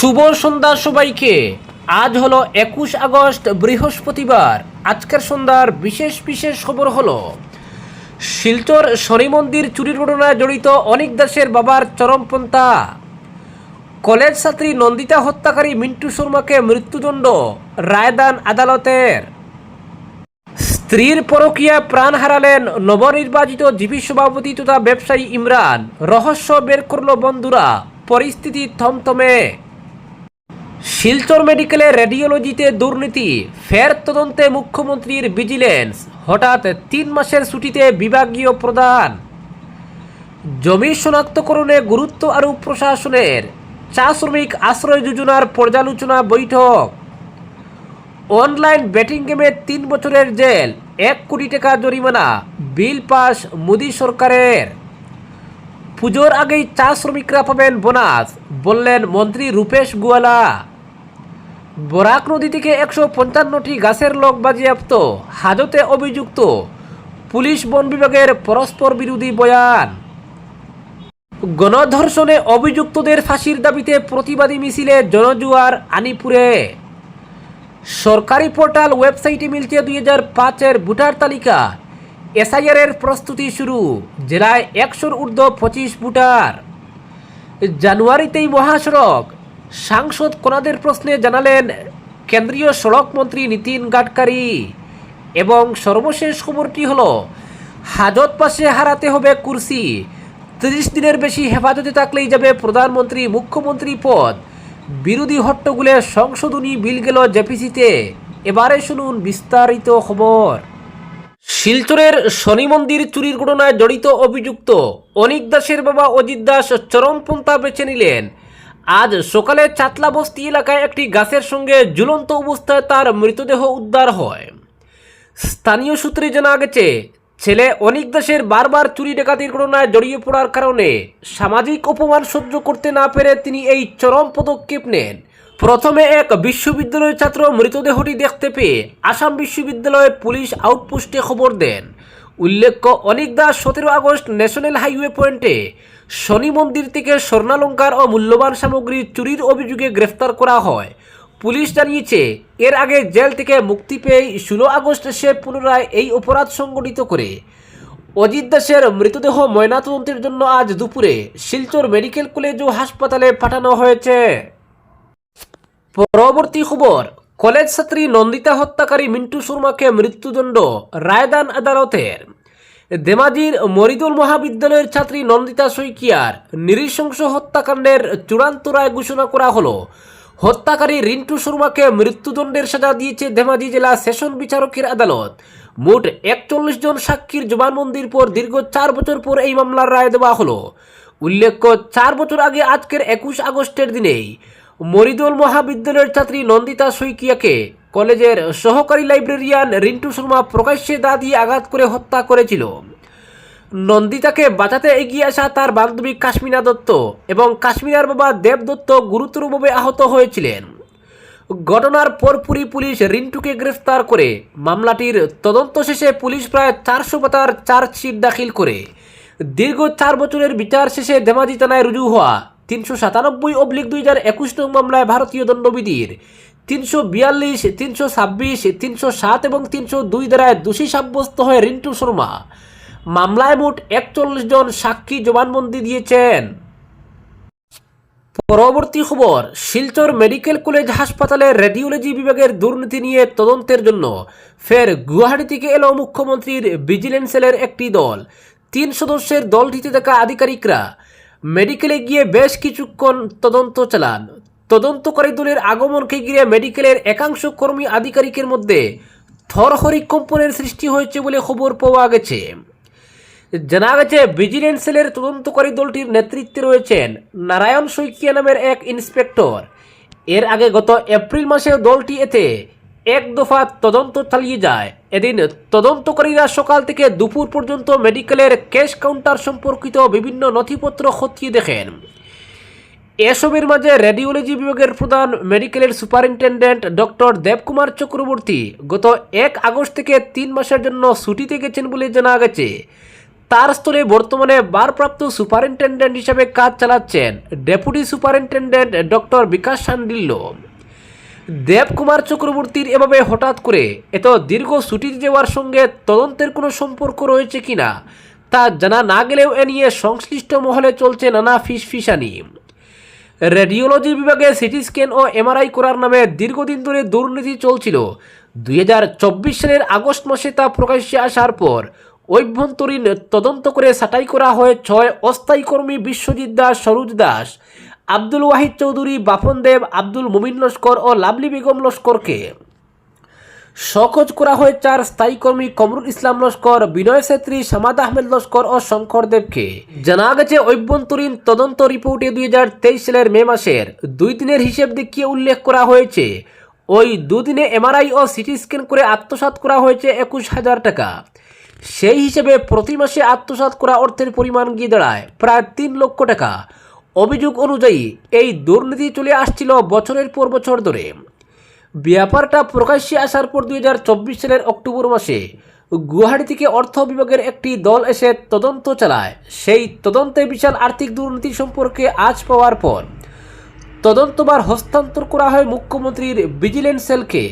শুভ সন্ধ্যা সবাইকে। আজ হলো একুশ আগস্ট, বৃহস্পতিবার। আজকের সন্ধ্যার বিশেষ বিশেষ খবর হলো, শিলচর শনি মন্দির চুরির ঘটনায় জড়িত অনিক দাসের বাবার চরমপন্থা কলেজ ছাত্রী নন্দিতা হত্যাকারী মিন্টু শর্মাকে মৃত্যুদণ্ড, রায়দান আদালতের। স্ত্রীর পরকীয়া প্রাণ হারালেন নবনির্বাচিত জিপি সভাপতি তথা ব্যবসায়ী ইমরান। রহস্য বের করল বন্ধুরা, পরিস্থিতি থমথমে। শিলচর মেডিকেলে রেডিওলজিতে দুর্নীতি, ফের তদন্তে মুখ্যমন্ত্রীর ভিজিলেন্স, হঠাৎ তিন মাসের ছুটিতে বিভাগীয় প্রদান জমি শনাক্তকরণে গুরুত্ব আরোপ প্রশাসনের, চা শ্রমিক আশ্রয় যোজনার পর্যালোচনা বৈঠক। অনলাইন ব্যাটিং গেমে তিন বছরের জেল, এক কোটি টাকা জরিমানা, বিল পাস মোদী সরকারের। পুজোর আগেই চা শ্রমিকরা পাবেন বোনাস, বললেন মন্ত্রী রূপেশ গুয়ালা। বরাক নদী থেকে একশো পঞ্চান্নটি গাছের লোক বাজেয়াপ্ত। হাজতে অভিযুক্ত। পুলিশ বন বিভাগের পরস্পর বিরোধী বয়ান। গণধর্ষণে অভিযুক্তদের ফাঁসির দাবিতে প্রতিবাদী মিছিলে জনজুয়ার আনিপুরে। সরকারি পোর্টাল ওয়েবসাইটে মিলছে দুই হাজার পাঁচের ভোটার তালিকা। এসআইআর এর প্রস্তুতি শুরু। জেলায় একশোর ঊর্ধ্ব পঁচিশ ভোটার। জানুয়ারিতেই মহাসড়ক। সাংসদ কোনাদের প্রশ্নে জানালেন, কেন্দ্রীয় সড়ক মন্ত্রী নীতিন গাডকারি এবং সর্বশেষ খবরটি হল, হাজত পাশে হারাতে হবে কুর্সি, তিরিশ দিনের বেশি হেফাজতে থাকলেই যাবে প্রধানমন্ত্রী, মুখ্যমন্ত্রী পদ। বিরোধী হট্টগুলে সংশোধনী বিল গেল জেপিসিতে। এবারে শুনুন বিস্তারিত খবর। শিলচরের শনি মন্দির চুরির ঘটনায় জড়িত অভিযুক্ত অনিক দাসের বাবা অজিত দাস চরমপন্থা বেছে নিলেন। আজ সকালে চাতলা বস্তি এলাকায় একটি গাছের সঙ্গে ঝুলন্ত অবস্থায় তার মৃতদেহ উদ্ধার হয়। স্থানীয় সূত্রে জানা গেছে, ছেলে অনিক দাসের বারবার চুরি ডাকাতির ঘটনায় জড়িয়ে পড়ার কারণে সামাজিক অপমান সহ্য করতে না পেরে তিনি এই চরম পদক্ষেপ নেন। প্রথমে এক বিশ্ববিদ্যালয়ের ছাত্র মৃতদেহটি দেখতে পেয়ে আসাম বিশ্ববিদ্যালয়ের পুলিশ আউটপোস্টে খবর দেন। উল্লেখ্য, অনিক দাস সতেরো আগস্ট ন্যাশনাল হাইওয়ে পয়েন্টে শনি মন্দির থেকে স্বর্ণালঙ্কার ও মূল্যবান সামগ্রী চুরির অভিযোগে গ্রেফতার করা হয়। পুলিশ জানিয়েছে, এর আগে জেল থেকে মুক্তি পেয়ে ষোলো আগস্ট সে পুনরায় এই অপরাধ সংগঠিত করে। অজিত দাসের মৃতদেহ ময়নাতদন্তের জন্য আজ দুপুরে শিলচর মেডিকেল কলেজ ও হাসপাতালে পাঠানো হয়েছে। পরবর্তী খবর, কলেজ ছাত্রী নন্দিতা হত্যাকারী মিন্টু শর্মাকে মৃত্যুদণ্ড, রায়দান আদালতের। দেমাজির মরিদুল মহাবিদ্যালয়ের ছাত্রী নন্দিতা শইকিয়ার নৃশংস হত্যাকাণ্ডের চূড়ান্ত রায় ঘোষণা করা হলো। হত্যাকারী রিন্টু শর্মাকে মৃত্যুদণ্ডের সাজা দিয়েছে ধেমাজি জেলা সেশন বিচারকের আদালত। মোট একচল্লিশ জন সাক্ষীর জবানবন্দির পর দীর্ঘ চার বছর পর এই মামলার রায় দেওয়া হলো। উল্লেখ্য, চার বছর আগে আজকের একুশ আগস্টের দিনেই মরিদুল মহাবিদ্যালয়ের ছাত্রী নন্দিতা শইকিয়াকে কলেজের সহকারী লাইব্রেরিয়ান রিন্টু শর্মা প্রকাশ্যে দা দিয়ে আঘাত করে হত্যা করেছিল। নন্দিতাকে বাঁচাতে এগিয়ে আসা তার বান্ধবী কাশ্মীরা দত্ত এবং কাশ্মীরার বাবা দেব দত্ত গুরুতরভাবে আহত হয়েছিলেন। ঘটনার পরপুরি পুলিশ রিন্টুকে গ্রেফতার করে। মামলাটির তদন্ত শেষে পুলিশ প্রায় চারশো পাতার চার্জশিট দাখিল করে। দীর্ঘ চার বছরের বিচার শেষে ধেমাজি থানায় রুজু হওয়া তিনশো সাতানব্বই অব্লিক দুই হাজার একুশ নং মামলায় ভারতীয় দণ্ডবিধির তিনশো বিয়াল্লিশ, তিনশো ছাব্বিশ, তিনশো সাত এবং তিনশো দুই দ্বারায় দোষী সাব্যস্ত হয়ে রিন্টু শর্মা। মামলায় মোট একচল্লিশ জন সাক্ষী জবানবন্দি দিয়েছেন। পরবর্তী খবর, শিলচর মেডিকেল কলেজ হাসপাতালের রেডিওলজি বিভাগের দুর্নীতি নিয়ে তদন্তের জন্য ফের গুয়াহাটি থেকে এলো মুখ্যমন্ত্রীর ভিজিলেন্স একটি দল। তিন সদস্যের দলটিতে থাকা আধিকারিকরা মেডিকেলে গিয়ে বেশ কিছুক্ষণ তদন্ত চালান। তদন্তকারী দলের আগমনকে ঘিরে মেডিকেলের একাংশ কর্মী আধিকারিকের মধ্যে থরহরি কম্পনের সৃষ্টি হয়েছে বলে খবর পাওয়া গেছে। জানা গেছে ভিজিলেন্স সেলের তদন্তকারী দলটির নেতৃত্বে রয়েছেন নারায়ণ শৈকিয়া নামের এক ইন্সপেক্টর। এর আগে গত এপ্রিল মাসে দলটি এতে এক দফা তদন্ত চালিয়ে যায়। এদিন তদন্তকারীরা সকাল থেকে দুপুর পর্যন্ত মেডিকেলের ক্যাশ কাউন্টার সম্পর্কিত বিভিন্ন নথিপত্র খতিয়ে দেখেন। এসবের মাঝে রেডিওলজি বিভাগের প্রধান মেডিকেলের সুপারিনটেন্ডেন্ট ডক্টর দেবকুমার চক্রবর্তী গত এক আগস্ট থেকে তিন মাসের জন্য ছুটিতে গেছেন বলে জানা গেছে। তার স্থলে বর্তমানে ভারপ্রাপ্ত সুপারিনটেন্ডেন্ট হিসেবে কাজ চালাচ্ছেন deputy superintendent doctor Bikash Sandilya. Debkumar চক্রবর্তীর এভাবে হঠাৎ করে এত দীর্ঘ ছুটি যাওয়ার সঙ্গে তদন্তের কোনো সম্পর্ক রয়েছে কিনা তা জানা না গেলেও এ নিয়ে সংশ্লিষ্ট মহলে চলছে নানা ফিসফিসানি। রেডিওলজি বিভাগে সিটি স্ক্যান ও এমআরআই করার নামে দীর্ঘদিন ধরে দুর্নীতি চলছিল। দুই হাজার চব্বিশ সালের আগস্ট মাসে তা প্রকাশ্যে আসার পর অভ্যন্তরীণ তদন্ত করে ছাঁটাই করা হয় ছয় অস্থায়ী কর্মী বিশ্বজিৎ দাস, সরোজ দাস আব্দুল ওয়াহিদ চৌধুরী বাপন দেব, আব্দুল মুমিন লস্কর ও লাভলি বেগম লস্করকে। সকজ করা হয় চার স্থায়ী কর্মী কমরুল ইসলাম লস্কর, বিনয় ছেত্রী, সামাদ আহমেদ লস্কর ও শঙ্কর দেবকে। জানা গেছে, অভ্যন্তরীণ তদন্ত রিপোর্টে দুই হাজার তেইশ সালের মে মাসের দুই দিনের হিসেব দেখিয়ে উল্লেখ করা হয়েছে। ওই দুদিনে এমআরআই ও সিটি স্ক্যান করে আত্মসাৎ করা হয়েছে একুশ হাজার টাকা। সেই হিসেবে প্রতি মাসে আত্মসাৎ করা অর্থের পরিমাণ গিয়ে দাঁড়ায় প্রায় তিন লক্ষ টাকা। অভিযোগ অনুযায়ী এই দুর্নীতি চলে আসছিল বছরের পর বছর ধরে। ব্যাপারটা প্রকাশ্যে আসার পর দু হাজার চব্বিশ সালের অক্টোবর মাসে গুয়াহাটি থেকে অর্থ বিভাগের একটি দল এসে তদন্ত চালায়। সেই তদন্তে বিশাল আর্থিক দুর্নীতি সম্পর্কে আজ পাওয়ার পর তদন্তবার হস্তান্তর করা হয় মুখ্যমন্ত্রীর ভিজিলেন্স সেলকে।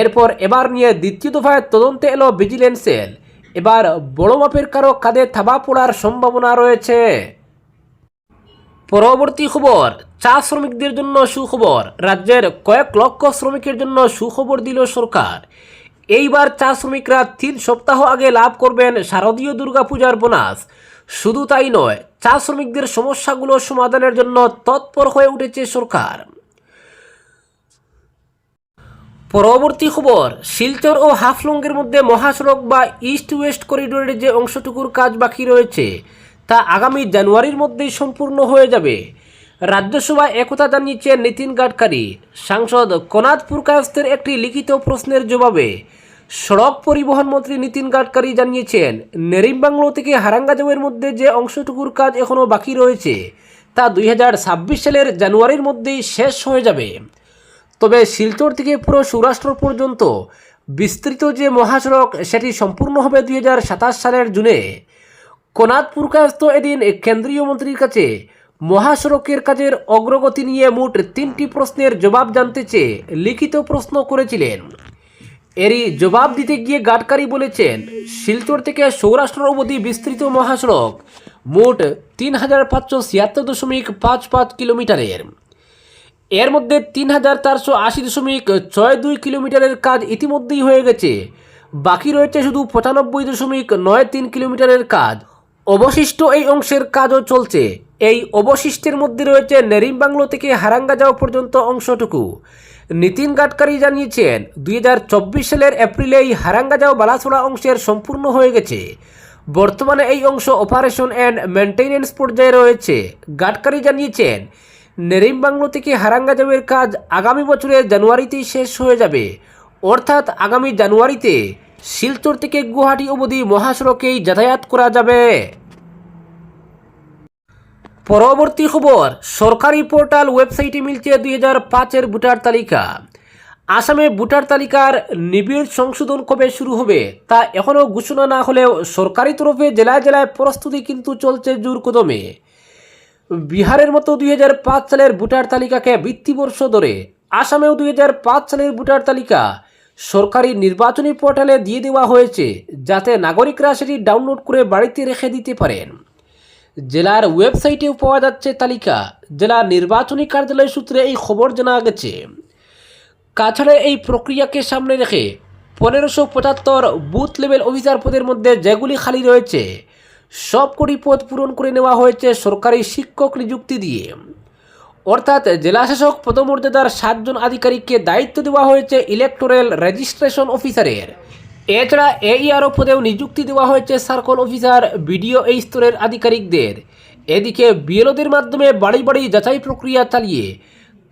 এরপর এবার নিয়ে দ্বিতীয় দফায় তদন্তে এলো ভিজিলেন্স সেল। এবার বড় মাপের কারও কাঁধে থাবা পড়ার সম্ভাবনা রয়েছে। পরবর্তী খবর, চা শ্রমিকদের জন্য সুখবর, রাজ্যের কয়েক লক্ষ শ্রমিকের জন্য সুখবর দিল সরকার। এইবার চা শ্রমিকরা তিন সপ্তাহ আগে লাভ করবেন শারদীয় দুর্গাপূজার বোনাস। শুধু তাই নয়, চা শ্রমিকদের সমস্যাগুলো সমাধানের জন্য তৎপর হয়ে উঠেছে সরকার। পরবর্তী খবর, শিলচর ও হাফলংয়ের মধ্যে মহাসড়ক বা ইস্ট ওয়েস্ট করিডোরের যে অংশটুকুর কাজ বাকি রয়েছে তা আগামী জানুয়ারির মধ্যেই সম্পূর্ণ হয়ে যাবে। রাজ্যসভায় একথা জানিয়েছেন নীতিন গাডকারি। সাংসদ কনাদ পুরকায়স্তের একটি লিখিত প্রশ্নের জবাবে সড়ক পরিবহন মন্ত্রী নীতিন গাডকারি জানিয়েছেন নেরিমবাংলো থেকে হারাঙ্গাজাওয়ের মধ্যে যে অংশটুকুর কাজ এখনও বাকি রয়েছে, তা দুই হাজার ছাব্বিশ সালের জানুয়ারির মধ্যেই শেষ হয়ে যাবে। তবে শিলচর থেকে পুরো সৌরাষ্ট্র পর্যন্ত বিস্তৃত যে মহাসড়ক, সেটি সম্পূর্ণ হবে দুই হাজার সাতাশ সালের জুনে। কোনাদপুর কায়স্ত এদিন কেন্দ্রীয় মন্ত্রীর কাছে মহাসড়কের কাজের অগ্রগতি নিয়ে মোট তিনটি প্রশ্নের জবাব জানতে চেয়ে লিখিত প্রশ্ন করেছিলেন। এরই জবাব দিতে গিয়ে গাডকারি বলেছেন, শিলচর থেকে সৌরাষ্ট্র অবধি বিস্তৃত মহাসড়ক মোট তিন হাজার পাঁচশো ছিয়াত্তর দশমিক পাঁচ পাঁচ কিলোমিটারের। এর মধ্যে তিন হাজার চারশো আশি দশমিক ছয় দুই কিলোমিটারের কাজ ইতিমধ্যেই হয়ে গেছে। বাকি রয়েছে শুধু পঁচানব্বই দশমিক নয় তিন কিলোমিটারের কাজ। অবশিষ্ট এই অংশের কাজও চলছে। এই অবশিষ্টের মধ্যে রয়েছে নেরিমবাংলো থেকে হারাঙ্গা যাওয়া পর্যন্ত অংশটুকু। নীতিন গাডকারি জানিয়েছেন, দুই হাজার চব্বিশ সালের এপ্রিলে এই হারাঙ্গা যাও বালাসোড়া অংশের সম্পূর্ণ হয়ে গেছে। বর্তমানে এই অংশ অপারেশন অ্যান্ড মেনটেনেন্স পর্যায়ে রয়েছে। গাডকারি জানিয়েছেন নেরিমবাংলো থেকে হারাঙ্গাজামের কাজ আগামী বছরের জানুয়ারিতেই শেষ হয়ে যাবে। অর্থাৎ আগামী জানুয়ারিতে শিলচর থেকে গুয়াহাটি অবধি মহাসড়কেই যাতায়াত করা যাবে। পরবর্তী খবর, সরকারি পোর্টাল ওয়েবসাইটে মিলছে দুই হাজার পাঁচের ভোটার তালিকা। আসামে ভোটার তালিকার নিবিড় সংশোধন কবে শুরু হবে, তা এখনও ঘোষণা না হলেও সরকারি তরফে জেলায় জেলায় প্রস্তুতি কিন্তু চলছে জোর কদমে। বিহারের মতো দুই হাজার পাঁচ সালের ভোটার তালিকাকে বৃত্তিবর্ষ ধরে আসামেও দুই হাজার পাঁচ সালের ভোটার তালিকা সরকারি নির্বাচনী পোর্টালে দিয়ে দেওয়া হয়েছে, যাতে নাগরিকরা সেটি ডাউনলোড করে বাড়িতে রেখে দিতে পারেন। জেলার ওয়েবসাইটেও পাওয়া যাচ্ছে তালিকা। জেলার নির্বাচনী কার্যালয় সূত্রে এই খবর জানা গেছে। কাছাড়ে এই প্রক্রিয়াকে সামনে রেখে পনেরোশো পঁচাত্তর বুথ লেভেল অফিসার পদের মধ্যে যেগুলি খালি রয়েছে, সবকটি পদ পূরণ করে নেওয়া হয়েছে সরকারি শিক্ষক নিযুক্তি দিয়ে। অর্থাৎ জেলাশাসক পদমর্যাদার সাতজন আধিকারিককে দায়িত্ব দেওয়া হয়েছে ইলেকটোরাল রেজিস্ট্রেশন অফিসারের এছাড়া এইআরও পদেও নিযুক্তি দেওয়া হয়েছে সার্কল অফিসার বিডিও এই স্তরের আধিকারিকদের। এদিকে বিএলওদের মাধ্যমে বাড়ি বাড়ি যাচাই প্রক্রিয়া চালিয়ে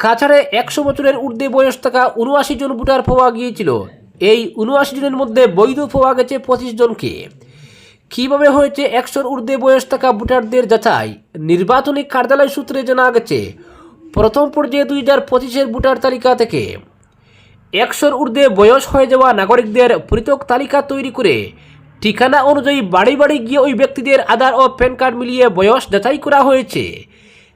কাছাড়ে একশো বছরের ঊর্ধ্বে বয়স থাকা উনআশি জন ভোটার পাওয়া গিয়েছিল। এই উনআশি জনের মধ্যে বৈধ পাওয়া গেছে পঁচিশ জনকে। কীভাবে হয়েছে একশোর ঊর্ধ্বে বয়স থাকা ভোটারদের যাচাই? নির্বাচনী কার্যালয় সূত্রে জানা গেছে, প্রথম পর্যায়ে দুই হাজার পঁচিশের ভোটার তালিকা থেকে একশোর ঊর্ধ্বে বয়স হয়ে যাওয়া নাগরিকদের পৃথক তালিকা তৈরি করে ঠিকানা অনুযায়ী বাড়ি বাড়ি গিয়ে ওই ব্যক্তিদের আধার ও প্যান কার্ড মিলিয়ে বয়স যাচাই করা হয়েছে।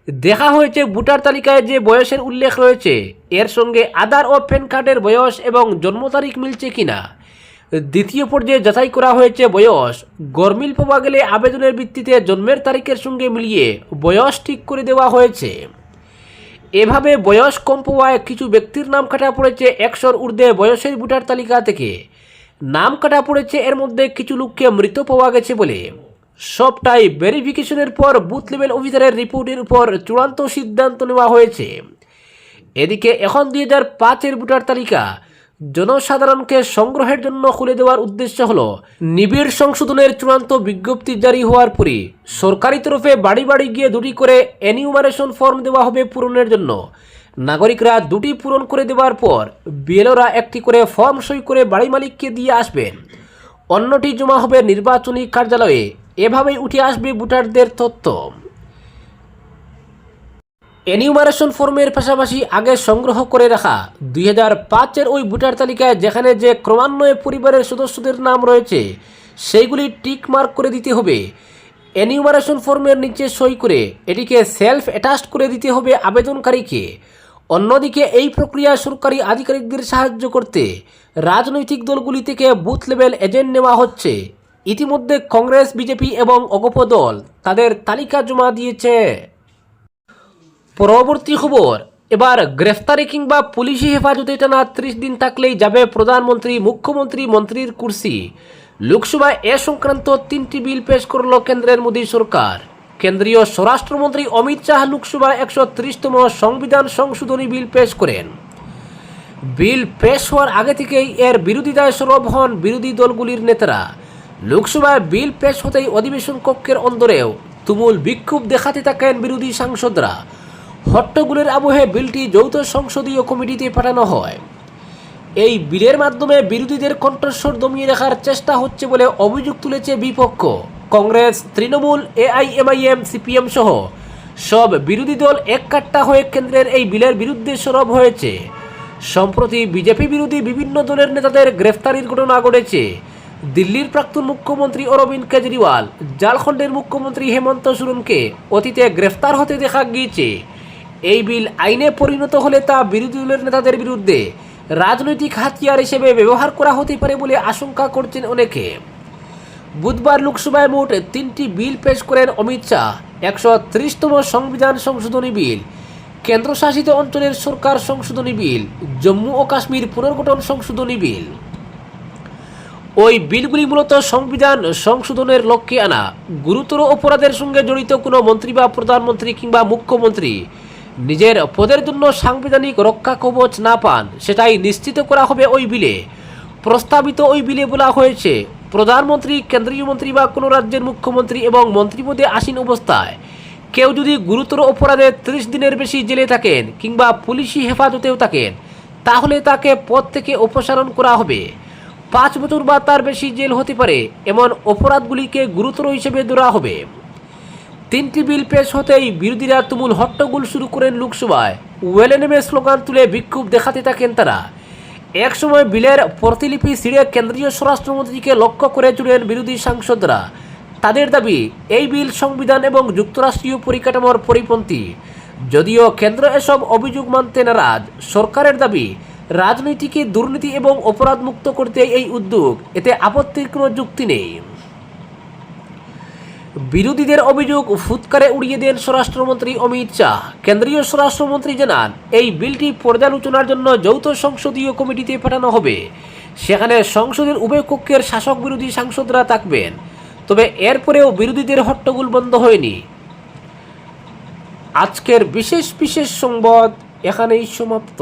দেখা হয়েছে ভোটার তালিকায় যে বয়সের উল্লেখ রয়েছে, এর সঙ্গে আধার ও প্যান কার্ডের বয়স এবং জন্ম তারিখ মিলছে কিনা। দ্বিতীয় পর্যায়ে যাচাই করা হয়েছে বয়স, গরমিল পাওয়া গেলে আবেদনের ভিত্তিতে জন্মের তারিখের সঙ্গে মিলিয়ে বয়স ঠিক করে দেওয়া হয়েছে। এভাবে বয়স কম পাওয়ায় কিছু ব্যক্তির নাম কাটা পড়েছে একশোর ঊর্ধ্বে বয়সের ভোটার তালিকা থেকে। নাম কাটা পড়েছে এর মধ্যে কিছু লোককে মৃত পাওয়া গেছে বলে। সবটাই ভেরিফিকেশনের পর বুথ লেভেল অফিসারের রিপোর্টের উপর চূড়ান্ত সিদ্ধান্ত নেওয়া হয়েছে। এদিকে এখন দুই হাজার পাঁচের ভোটার তালিকা জনসাধারণকে সংগ্রহের জন্য খুলে দেওয়ার উদ্দেশ্য হল নিবিড় সংশোধনের চূড়ান্ত বিজ্ঞপ্তি জারি হওয়ার পরই সরকারি তরফে বাড়ি বাড়ি গিয়ে দুটি করে এনিউমারেশন ফর্ম দেওয়া হবে পূরণের জন্য। নাগরিকরা দুটি পূরণ করে দেওয়ার পর বিএলওরা একটি করে ফর্ম সই করে বাড়ি মালিককে দিয়ে আসবেন। অন্যটি জমা হবে নির্বাচনী কার্যালয়ে। এভাবেই উঠে আসবে ভোটারদের তথ্য। এনিউমারেশন ফর্মের পাশাপাশি আগে সংগ্রহ করে রাখা। দুই হাজার পাঁচের ওই ভোটার তালিকায় যেখানে যে ক্রমান্বয়ে পরিবারের সদস্যদের নাম রয়েছে, সেইগুলি টিক মার্ক করে দিতে হবে। এনিউমারেশন ফর্মের নিচে সই করে এটিকে সেলফ অ্যাটাচড করে দিতে হবে আবেদনকারীকে। অন্যদিকে এই প্রক্রিয়া সরকারি আধিকারিকদের সাহায্য করতে রাজনৈতিক দলগুলি থেকে বুথ লেভেল এজেন্ট নেওয়া হচ্ছে। ইতিমধ্যে কংগ্রেস, বিজেপি এবং অগপ দল তাদের তালিকা জমা দিয়েছে। পরবর্তী খবর, এবার গ্রেফতারি কিংবা পুলিশি হেফাজতে টানা ত্রিশ দিন থাকলেই যাবে প্রধানমন্ত্রী, মুখ্যমন্ত্রী মন্ত্রীর কুর্সি। লোকসভায় এ সংক্রান্ত তিনটি বিল পেশ করল কেন্দ্রের মোদী সরকার। কেন্দ্রীয় স্বরাষ্ট্রমন্ত্রী অমিত শাহ লোকসভায় একশো ত্রিশতম সংবিধান সংশোধনী বিল পেশ করেন। বিল পেশ হওয়ার আগে থেকেই এর বিরোধিতায় সরব হন বিরোধী দলগুলির নেতারা। লোকসভায় বিল পেশ হতেই অধিবেশন কক্ষের অন্দরেও তুমুল বিক্ষোভ দেখাতে থাকেন বিরোধী সাংসদরা। হট্টগোলের আবহে বিলটি যৌথ সংসদীয় কমিটিতে পাঠানো হয়। এই বিলের মাধ্যমে বিরোধীদের কণ্ঠস্বর দমিয়ে রাখার চেষ্টা হচ্ছে বলে অভিযোগ তুলেছে বিপক্ষ। কংগ্রেস, তৃণমূল, এআইএমআইএম, সিপিএম সহ সব বিরোধী দল এক কাট্টা হয়ে কেন্দ্রের এই বিলের বিরুদ্ধে সরব হয়েছে। সম্প্রতি বিজেপি বিরোধী বিভিন্ন দলের নেতাদের গ্রেফতারির ঘটনা ঘটেছে। দিল্লির প্রাক্তন মুখ্যমন্ত্রী অরবিন্দ কেজরিওয়াল, ঝাড়খণ্ডের মুখ্যমন্ত্রী হেমন্ত সোরেনকে অতীতে গ্রেফতার হতে দেখা গিয়েছে। এই বিল আইনে পরিণত হলে তা বিরোধী দলের নেতাদের বিরুদ্ধে রাজনৈতিক হাতিয়ার হিসেবে ব্যবহার করা হতে পারে বলে আশঙ্কা করছেন অনেকে। বুধবার লোকসভায় মোট তিনটি বিল পেশ করেন অমিত শাহ, একশো ত্রিশতম সংবিধান সংশোধনী বিল, কেন্দ্রশাসিত অঞ্চলের সরকার সংশোধনী বিল, জম্মু ও কাশ্মীর পুনর্গঠন সংশোধনী বিল। ওই বিলগুলি মূলত সংবিধান সংশোধনের লক্ষ্যে আনা। গুরুতর অপরাধের সঙ্গে জড়িত কোনো মন্ত্রী বা প্রধানমন্ত্রী কিংবা মুখ্যমন্ত্রী নিজের পদের জন্য সাংবিধানিক রক্ষা কবচ না পান, সেটাই নিশ্চিত করা হবে ওই বিলে। প্রস্তাবিত ওই বিলে বলা হয়েছে, প্রধানমন্ত্রী, কেন্দ্রীয় মন্ত্রী বা কোনো রাজ্যের মুখ্যমন্ত্রী এবং মন্ত্রীপদে আসীন অবস্থায়। কেউ যদি গুরুতর অপরাধে ত্রিশ দিনের বেশি জেলে থাকেন কিংবা পুলিশি হেফাজতেও থাকেন, তাহলে তাকে পদ থেকে অপসারণ করা হবে। পাঁচ বছর বা তার বেশি জেল হতে পারে, এমন অপরাধগুলিকে গুরুতর হিসেবে ধরা হবে। তিনটি বিল পেশ হতেই বিরোধীরা তুমুল হট্টগোল শুরু করেন লোকসভায়। ওয়েলে নেমে স্লোগান তুলে বিক্ষোভ দেখাতে থাকেন তারা। একসময় বিলের প্রতিলিপি ছিঁড়ে কেন্দ্রীয় স্বরাষ্ট্রমন্ত্রীকে লক্ষ্য করে জুড়েন বিরোধী সাংসদরা। তাদের দাবি, এই বিল সংবিধান এবং যুক্তরাষ্ট্রীয় পরিকাঠামোর পরিপন্থী। যদিও কেন্দ্র এসব অভিযোগ মানতে নারাজ, সরকারের দাবি, রাজনীতিকে দুর্নীতি এবং অপরাধ মুক্ত করতে এই উদ্যোগ, এতে আপত্তির কোনো যুক্তি নেই। বিরোধীদের অভিযোগ ফুৎকারে উড়িয়ে দেন স্বরাষ্ট্রমন্ত্রী অমিত শাহ। কেন্দ্রীয় স্বরাষ্ট্রমন্ত্রী জানান, এই বিলটি পর্যালোচনার জন্য যৌথ সংসদীয় কমিটিতে পাঠানো হবে। সেখানে সংসদের উভয় কক্ষের শাসক বিরোধী সাংসদরা থাকবেন। তবে এরপরেও বিরোধীদের হট্টগোল বন্ধ হয়নি। আজকের বিশেষ বিশেষ সংবাদ এখানেই সমাপ্ত।